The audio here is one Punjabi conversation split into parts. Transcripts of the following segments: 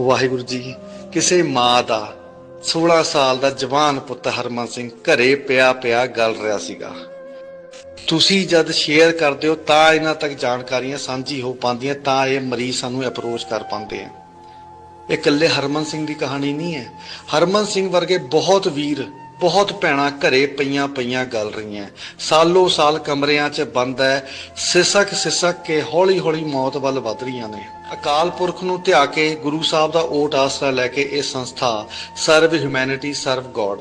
ਵਾਹਿਗੁਰੂ ਜੀ, ਕਿਸੇ ਮਾਂ ਦਾ 16 ਸਾਲ ਦਾ ਜਵਾਨ ਪੁੱਤ ਹਰਮਨ ਸਿੰਘ ਘਰੇ ਪਿਆ ਪਿਆ ਗੱਲ ਰਿਹਾ ਸੀਗਾ। ਤੁਸੀਂ ਜਦ ਸ਼ੇਅਰ ਕਰਦੇ ਹੋ ਤਾਂ ਇਹਨਾਂ ਤੱਕ ਜਾਣਕਾਰੀਆਂ ਸਾਂਝੀ ਹੋ ਪਾਉਂਦੀਆਂ, ਤਾਂ ਇਹ ਮਰੀਜ਼ ਸਾਨੂੰ ਅਪਰੋਚ ਕਰ ਪਾਉਂਦੇ ਆ। ਇਹ ਇਕੱਲੇ ਹਰਮਨ ਸਿੰਘ ਦੀ ਕਹਾਣੀ ਨਹੀਂ ਹੈ। ਹਰਮਨ ਸਿੰਘ ਵਰਗੇ ਬਹੁਤ ਵੀਰ, ਬਹੁਤ ਭੈਣਾਂ ਘਰੇ ਪਈਆਂ ਪਈਆਂ ਗਲ ਰਹੀਆਂ। ਸਾਲੋ ਸਾਲ ਕਮਰਿਆਂ 'ਚ ਬੰਦ ਹੈ। ਸਿਸਕ ਸਿਸਕ ਕੇ ਹੌਲੀ ਹੌਲੀ ਮੌਤ ਵੱਲ ਵਧ ਰਹੀਆਂ ਨੇ। ਅਕਾਲ ਪੁਰਖ ਨੂੰ ਧਿਆ ਕੇ ਗੁਰੂ ਸਾਹਿਬ ਦਾ ਓਟ ਆਸਰਾ ਲੈ ਕੇ ਇਹ ਸੰਸਥਾ ਸਰਵ ਹਿਊਮੈਨਿਟੀ, ਸਰਵ ਗੋਡ।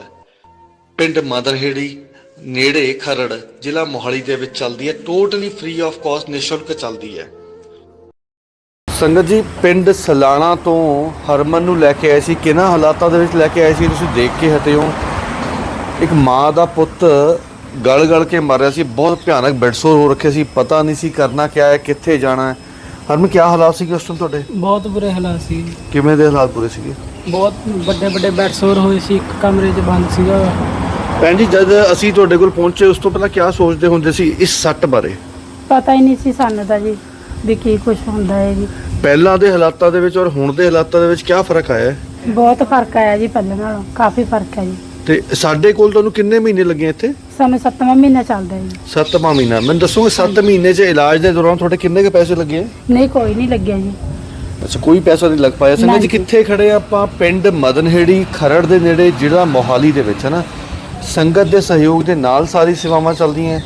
ਪਿੰਡ ਮਦਰਹੇੜੀ ਨੇੜੇ ਖਰੜ, ਜ਼ਿਲ੍ਹਾ ਮੋਹਾਲੀ ਦੇ ਵਿੱਚ ਚੱਲਦੀ ਹੈ। ਟੋਟਲੀ ਫ੍ਰੀ ਆਫ ਕਾਸਟ ਨਿਸ਼ੁਲਕ ਚੱਲਦੀ ਹੈ। ਸੰਗਤ ਜੀ, ਪਿੰਡ ਸਲਾਣਾ ਤੋਂ ਹਰਮਨ ਨੂੰ ਲੈ ਕੇ ਆਏ ਸੀ। ਕਿਹਨਾਂ ਹਾਲਾਤਾਂ ਦੇ ਵਿੱਚ ਲੈ ਕੇ ਆਏ ਸੀ? ਤੁਸੀਂ ਦੇਖ ਕੇ ਹਟੇ ਹੋ। ਇੱਕ ਮਾਂ ਦਾ ਪੁੱਤ ਗਲ ਗਲ ਕੇ ਮਰ ਰਿਹਾ ਸੀ। ਬਹੁਤ ਭਿਆਨਕ ਬੈਡਸੋਰ ਹੋ ਰੱਖੇ ਸੀ। ਪਤਾ ਨਹੀਂ ਸੀ ਕਰਨਾ ਕਿਆ ਹੈ, ਕਿੱਥੇ ਜਾਣਾ ਹੈ। ਹਰਮਨ ਕੀ ਹਾਲਾਤ ਸੀਗੇ ਉਸ ਟਾਈਮ ਤੁਹਾਡੇ? ਬਹੁਤ ਬੁਰੇ ਹਾਲਾਤ ਸੀ। ਕਿਵੇਂ ਦੇ ਹਾਲਾਤ ਪੂਰੇ ਸੀਗੇ? ਬਹੁਤ ਵੱਡੇ ਵੱਡੇ ਬੈੱਡ ਸੋਰ ਹੋਏ ਸੀ ਇੱਕ ਕਮਰੇ 'ਚ ਬੰਦ ਸੀਗਾ। ਭੈਣ ਜੀ ਜਦ ਅਸੀਂ ਤੁਹਾਡੇ ਕੋਲ ਪਹੁੰਚੇ ਉਸ ਤੋਂ ਪਹਿਲਾਂ ਕਿਆ ਸੋਚਦੇ ਹੁੰਦੇ ਸੀ ਇਸ ਸੱਟ ਬਾਰੇ? ਪਤਾ ਹੀ ਨਹੀਂ ਸੀ ਸਾਨੂੰ ਤਾਂ ਜੀ ਵੀ ਕੀ ਕੁਝ ਹੁੰਦਾ ਹੈ ਜੀ। ਪਹਿਲਾਂ ਦੇ ਹਾਲਾਤਾਂ ਦੇ ਵਿੱਚ ਔਰ ਹੁਣ ਦੇ ਹਾਲਾਤਾਂ ਦੇ ਵਿੱਚ ਕਿਆ ਫ਼ਰਕ ਆਇਆ ਹੈ? ਬਹੁਤ ਫ਼ਰਕ ਆਇਆ ਜੀ ਪਹਿਲਾਂ ਨਾਲੋਂ ਕਾਫੀ ਫ਼ਰਕ ਹੈ ਜੀ। ਤੇ ਸਾਡੇ ਕੋਲ ਤੁਹਾਨੂੰ ਕਿੰਨੇ ਮਹੀਨੇ ਲੱਗੇ ਇੱਥੇ? ਸਾਨੂੰ ਸੱਤਵਾਂ ਮਹੀਨਾ ਚੱਲਦਾ ਹੈ ਜੀ। ਸੱਤਵਾਂ ਮਹੀਨਾ। ਮੈਨੂੰ ਦੱਸੋਗੇ 7 ਮਹੀਨੇ 'ਚ ਇਲਾਜ ਦੇ ਦੌਰਾਨ ਤੁਹਾਡੇ ਕਿੰਨੇ ਕੁ ਪੈਸੇ ਲੱਗੇ? ਨਹੀਂ ਕੋਈ ਨਹੀਂ ਲੱਗਿਆ ਜੀ। ਅੱਛਾ ਕੋਈ ਪੈਸਾ ਨਹੀਂ ਲੱਗ ਪਾਇਆ। ਸੰਗਤ ਜੀ ਨਹੀਂ। ਕਿੱਥੇ ਖੜੇ ਆ ਆਪਾਂ? ਪਿੰਡ ਮਦਨਹੇੜੀ ਖਰੜ ਦੇ ਨੇੜੇ ਜਿਹੜਾ ਮੋਹਾਲੀ ਦੇ ਵਿੱਚ ਹੈ ਨਾ ਸੰਗਤ ਦੇ ਸਹਿਯੋਗ ਦੇ ਨਾਲ ਸਾਰੀ ਸੇਵਾਵਾਂ ਚੱਲਦੀਆਂ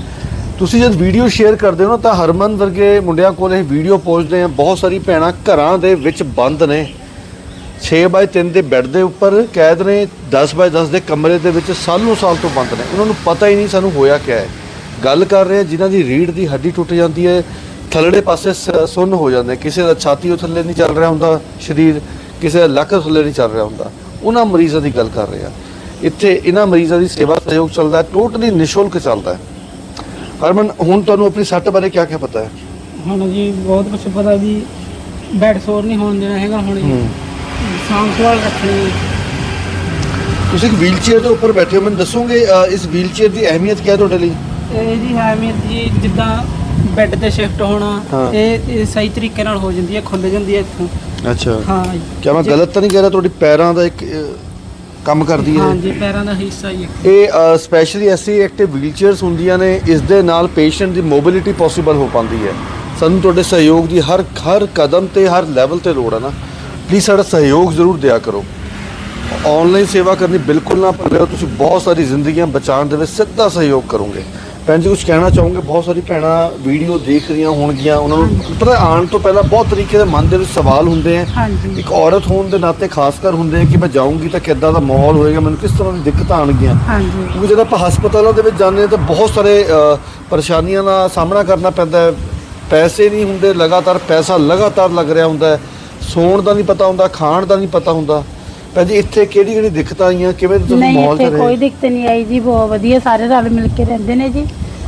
ਤੁਸੀਂ ਜਦ ਵੀਡੀਓ ਸ਼ੇਅਰ ਕਰਦੇ ਹੋ ਨਾ ਤਾਂ ਹਰਮਨ ਵਰਗੇ ਮੁੰਡਿਆਂ ਕੋਲ ਇਹ ਵੀਡੀਓ ਪਹੁੰਚਦੇ ਆ। ਬਹੁਤ ਸਾਰੀ ਭੈਣਾਂ ਘਰਾਂ ਦੇ ਵਿੱਚ ਬੰਦ ਨੇ। 6 ਬਾਏ 3 ਦੇ ਬੈੱਡ ਦੇ ਉੱਪਰ ਕੈਦ ਨੇ 10 ਬਾਏ 10 ਦੇ ਕਮਰੇ ਦੇ ਵਿੱਚ ਸਾਲੋਂ ਸਾਲ ਤੋਂ ਬੰਦ ਨੇ। ਉਹਨਾਂ ਨੂੰ ਪਤਾ ਹੀ ਨਹੀਂ ਸਾਨੂੰ ਹੋਇਆ ਕਿਆ ਹੈ। ਗੱਲ ਕਰ ਰਹੇ ਆ ਜਿਨ੍ਹਾਂ ਦੀ ਰੀੜ ਦੀ ਹੱਡੀ ਟੁੱਟ ਜਾਂਦੀ ਹੈ ਥੱਲੜੇ ਪਾਸੇ ਸੁੰਨ ਹੋ ਜਾਂਦੇ ਕਿਸੇ ਦਾ ਛਾਤੀ ਉਹ ਥੱਲੇ ਨਹੀਂ ਚੱਲ ਰਿਹਾ ਹੁੰਦਾ ਸਰੀਰ ਕਿਸੇ ਦਾ ਲੱਕ ਥੱਲੇ ਨਹੀਂ ਚੱਲ ਰਿਹਾ ਹੁੰਦਾ। ਉਹਨਾਂ ਮਰੀਜ਼ਾਂ ਦੀ ਗੱਲ ਕਰ ਰਹੇ ਆ ਇੱਥੇ ਇਹਨਾਂ ਮਰੀਜ਼ਾਂ ਦੀ ਸੇਵਾ ਸਹਿਯੋਗ ਚੱਲਦਾ ਹੈ ਟੋਟਲੀ ਨਿਸ਼ੁਲਕ ਚੱਲਦਾ ਹੈ। ਹਰਮਨ ਹੁਣ ਤੁਹਾਨੂੰ ਆਪਣੀ ਸੱਟ ਬਾਰੇ ਕਿਆ ਕਿਆ ਪਤਾ ਹੈ? ਹੁਣ ਜੀ ਬਹੁਤ ਕੁਝ ਪਤਾ ਵੀ ਬੈੱਡ ਸੋਰ ਨਹੀਂ ਹੋਣ ਦੇਣਾ ਹੈਗਾ ਹੁਣ ਜੀ। ਸਾਂਭ ਸੰਭਾਲ ਰੱਖਣੀ ਤੁਸੀਂ ਇੱਕ ਵੀਲਚੇਅਰ ਦੇ ਉੱਪਰ ਬੈਠੇ ਹੋ ਮੈਨੂੰ ਦੱਸੋਗੇ ਅ, ਇਸ ਵੀਲਚੇਅਰ ਦੀ ਅਹਿਮੀਅਤ ਕੀ ਹੈ ਤੁਹਾਡੇ ਲਈ? ਇਹਦੀ ਅਹਿਮੀਅਤ ਜੀ ਜਿੱਦਾਂ ਬੈੱਡ ਤੇ ਸ਼ਿਫਟ ਹੋਣਾ। ਇਹ ਇਹ ਸਹੀ ਤਰੀਕੇ ਨਾਲ ਹੋ ਜਾਂਦੀ ਹੈ ਖੁੱਲ ਜਾਂਦੀ ਹੈ ਇੱਥੋਂ। ਅੱਛਾ। ਹਾਂ। ਜੀ ਕਿਆ ਮੈਂ ਗਲਤ ਤਾਂ ਨਹੀਂ ਕਹਿ ਰਿਹਾ ਤੁਹਾਡੀ ਪੈਰਾਂ ਦਾ ਇੱਕ ਅ, ਕੰਮ ਕਰਦੀ ਹੈ? ਹਾਂ ਜੀ ਪੈਰਾਂ ਦਾ ਹਿੱਸਾ ਹੀ ਹੈ ਇਹ ਸਪੈਸ਼ਲੀ ਐਸੀ ਐਕਟਿਵ ਵੀਲਚੇਅਰਸ ਹੁੰਦੀਆਂ ਨੇ ਇਸ ਦੇ ਨਾਲ ਪੇਸ਼ੈਂਟ ਦੀ ਮੋਬਿਲਿਟੀ ਪੋਸੀਬਲ ਹੋ ਪਾਉਂਦੀ ਹੈ। ਸਾਨੂੰ ਤੁਹਾਡੇ ਸਹਿਯੋਗ ਦੀ ਹਰ ਹਰ ਕਦਮ ਤੇ ਹਰ ਲੈਵਲ ਤੇ ਲੋੜ ਹੈ ਨਾ। ਪਲੀਜ਼ ਸਾਡਾ ਸਹਿਯੋਗ ਜ਼ਰੂਰ ਦਿਆ ਕਰੋ। ਆਨਲਾਈਨ ਸੇਵਾ ਕਰਨੀ ਬਿਲਕੁਲ ਨਾ ਭੁੱਲਿਓ ਤੁਸੀਂ ਬਹੁਤ ਸਾਰੀ ਜ਼ਿੰਦਗੀਆਂ ਬਚਾਉਣ ਦੇ ਵਿੱਚ ਸਿੱਧਾ ਸਹਿਯੋਗ ਕਰੋਗੇ। ਭੈਣ ਜੀ ਕੁਝ ਕਹਿਣਾ ਚਾਹੋਗੇ? ਬਹੁਤ ਸਾਰੀ ਭੈਣਾਂ ਵੀਡੀਓ ਦੇਖ ਰਹੀਆਂ ਹੋਣਗੀਆਂ ਉਹਨਾਂ ਨੂੰ ਪਤਾ ਆਉਣ ਤੋਂ ਪਹਿਲਾਂ ਬਹੁਤ ਤਰੀਕੇ ਦੇ ਮਨ ਦੇ ਵਿੱਚ ਸਵਾਲ ਹੁੰਦੇ ਆ। ਇੱਕ ਔਰਤ ਹੋਣ ਦੇ ਨਾਤੇ ਖਾਸ ਕਰ ਹੁੰਦੇ ਆ ਕਿ ਮੈਂ ਜਾਊਂਗੀ ਤਾਂ ਕਿੱਦਾਂ ਦਾ ਮਾਹੌਲ ਹੋਏਗਾ ਮੈਨੂੰ ਕਿਸ ਤਰ੍ਹਾਂ ਦੀ ਦਿੱਕਤਾਂ ਆਉਣਗੀਆਂ। ਹਾਂਜੀ। ਕਿਉਂਕਿ ਜਦੋਂ ਆਪਾਂ ਹਸਪਤਾਲਾਂ ਦੇ ਵਿੱਚ ਜਾਂਦੇ ਹਾਂ ਤਾਂ ਬਹੁਤ ਸਾਰੇ ਪਰੇਸ਼ਾਨੀਆਂ ਦਾ ਸਾਹਮਣਾ ਕਰਨਾ ਪੈਂਦਾ ਹੈ। ਪੈਸੇ ਨਹੀਂ ਹੁੰਦੇ ਲਗਾਤਾਰ ਪੈਸਾ ਲਗਾਤਾਰ ਲੱਗ ਰਿਹਾ ਹੁੰਦਾ ਹੈ। ਸੌਣ ਦਾ ਨਹੀਂ ਪਤਾ ਹੁੰਦਾ ਖਾਣ ਦਾ ਨਹੀਂ ਪਤਾ ਹੁੰਦਾ। ਭੈਣ ਜੀ ਇੱਥੇ ਕਿਹੜੀ ਕਿਹੜੀ ਦਿੱਕਤਾਂ ਆਈਆਂ? ਕਿਵੇਂ ਤੁਸੀਂ ਨਹੀਂ ਮਾਹੌਲ ਇੱਥੇ ਕੋਈ ਦਿੱਕਤ ਨਹੀਂ ਆਈ ਜੀ ਬਹੁਤ ਵਧੀਆ ਸਾਰੇ ਰਲ ਮਿਲ ਕੇ ਰਹਿੰਦੇ ਨੇ ਜੀ।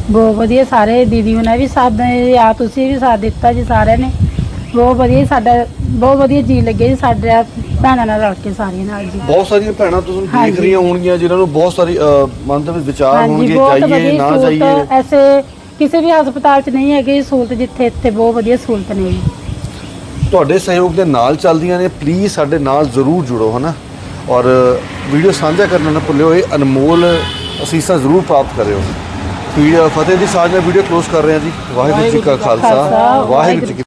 ਬਹੁਤ ਵਧੀਆ ਸਾਰੇ ਦੀਦੀ ਉਹਨਾਂ ਵੀ ਸਾਥ ਆ ਤੁਸੀਂ ਵੀ ਸਾਥ ਦਿੱਤਾ ਜੀ ਸਾਰਿਆਂ ਨੇ। ਬਹੁਤ ਵਧੀਆ ਸਾਡਾ ਬਹੁਤ ਵਧੀਆ ਜੀ ਲੱਗਿਆ ਜੀ ਸਾਡੇ ਭੈਣਾਂ ਨਾਲ ਰਲ ਕੇ ਸਾਰੀਆਂ ਨਾਲ ਜੀ। ਬਹੁਤ ਸਾਰੀਆਂ ਭੈਣਾਂ ਤੁਹਾਨੂੰ ਦੇਖ ਹਾਂਜੀ। ਰਹੀਆਂ ਹੋਣਗੀਆਂ ਜਿਨ੍ਹਾਂ ਨੂੰ ਬਹੁਤ ਸਾਰੀ ਮਨ ਦੇ ਵਿੱਚ ਵਿਚਾਰ ਹੋਣਗੇ ਜਾਈਏ ਨਾ ਜਾਈਏ। ਸਹੂਲਤ ਐਸੇ ਕਿਸੇ ਵੀ ਹਸਪਤਾਲ 'ਚ ਨਹੀਂ ਹੈਗੀ ਸਹੂਲਤ ਜਿੱਥੇ ਇੱਥੇ ਬਹੁਤ ਵਧੀਆ ਸਹੂਲਤ ਨੇ ਜੀ। ਤੁਹਾਡੇ ਸਹਿਯੋਗ ਦੇ ਨਾਲ ਚੱਲਦੀਆਂ ਨੇ ਪਲੀਜ਼ ਸਾਡੇ ਨਾਲ ਜ਼ਰੂਰ ਜੁੜੋ ਹਨਾ? ਔਰ ਵੀਡੀਓ ਸਾਂਝਾ ਕਰਨਾ ਨਾ ਭੁੱਲਿਓ ਇਹ ਅਨਮੋਲ ਅਸੀਸਾਂ ਜ਼ਰੂਰ ਪ੍ਰਾਪਤ ਕਰਿਓ। ਵੀਡੀਓ ਫਤਿਹ ਦੀ ਸਾਂਝ ਨਾਲ ਵੀਡੀਓ ਕਲੋਜ਼ ਕਰ ਰਹੇ ਹਾਂ ਜੀ। ਵਾਹਿਗੁਰੂ ਜੀ ਕਾ ਖਾਲਸਾ। ਵਾਹਿਗੁਰੂ ਜੀ